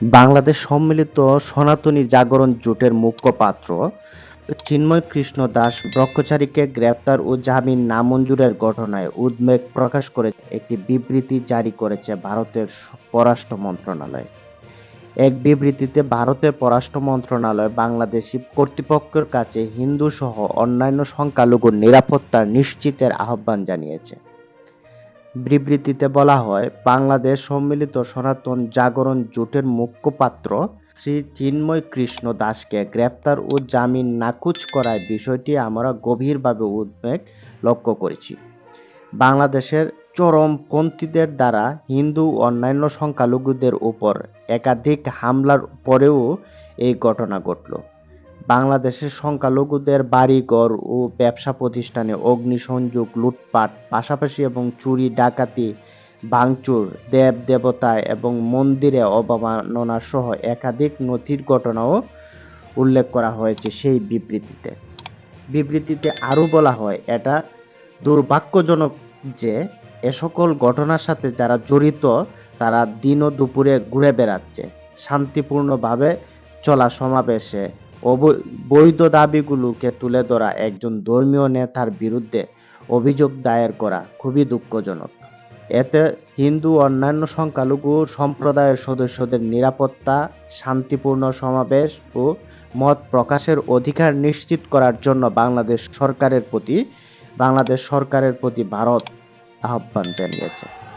বাংলাদেশ সম্মিলিত সনাতনী জাগরণ জোটের মুখপাত্র চিন্ময় কৃষ্ণ দাস ব্রহ্মচারীকে গ্রেপ্তার ও জামিন নামঞ্জুরের ঘটনায় উদ্বেগ প্রকাশ করে একটি বিবৃতি জারি করেছে ভারতের পররাষ্ট্র মন্ত্রণালয়। এক বিবৃতিতে ভারতের পররাষ্ট্র মন্ত্রণালয় বাংলাদেশি কর্তৃপক্ষের কাছে হিন্দু সহ অন্যান্য সংখ্যালঘুর নিরাপত্তা নিশ্চিতের আহ্বান জানিয়েছে। বিবৃতিতে বলা হয়, বাংলাদেশ সম্মিলিত সনাতন জাগরণ জোটের মুখপাত্র শ্রী চিন্ময় কৃষ্ণ দাসকে গ্রেপ্তার ও জামিন নাকুচ করায় বিষয়টি আমরা গভীরভাবে উদ্বেগ লক্ষ্য করেছি। বাংলাদেশের চরমপন্থীদের দ্বারা হিন্দু অন্যান্য সংখ্যালঘুদের উপর একাধিক হামলার পরেও এই ঘটনা ঘটল। বাংলাদেশের সংখ্যালঘুদের বাড়িঘর ও ব্যবসা প্রতিষ্ঠানে অগ্নিসংযোগ, লুটপাট, পাশাপাশি এবং চুরি, ডাকাতি, ভাঙচুর, দেব দেবতা এবং মন্দিরে অবমাননা সহ একাধিক নথির ঘটনাও উল্লেখ করা হয়েছে সেই বিবৃতিতে। বিবৃতিতে আরও বলা হয়, এটা দুর্ভাগ্যজনক যে এ সকল ঘটনার সাথে যারা জড়িত, তারা দিন ও দুপুরে ঘুরে বেড়াচ্ছে। শান্তিপূর্ণভাবে চলা সমাবেশে অবৈ- বৈধ দাবিগুলোকে তুলে ধরা একজন ধর্মীয় নেতার বিরুদ্ধে অভিযোগ দায়ের করা খুবই দুঃখজনক। এতে হিন্দু অন্যান্য সংখ্যালঘু সম্প্রদায়ের সদস্যদের নিরাপত্তা, শান্তিপূর্ণ সমাবেশ ও মত প্রকাশের অধিকার নিশ্চিত করার জন্য বাংলাদেশ সরকারের প্রতি, বাংলাদেশ সরকারের প্রতি ভারত আহ্বান জানিয়েছে।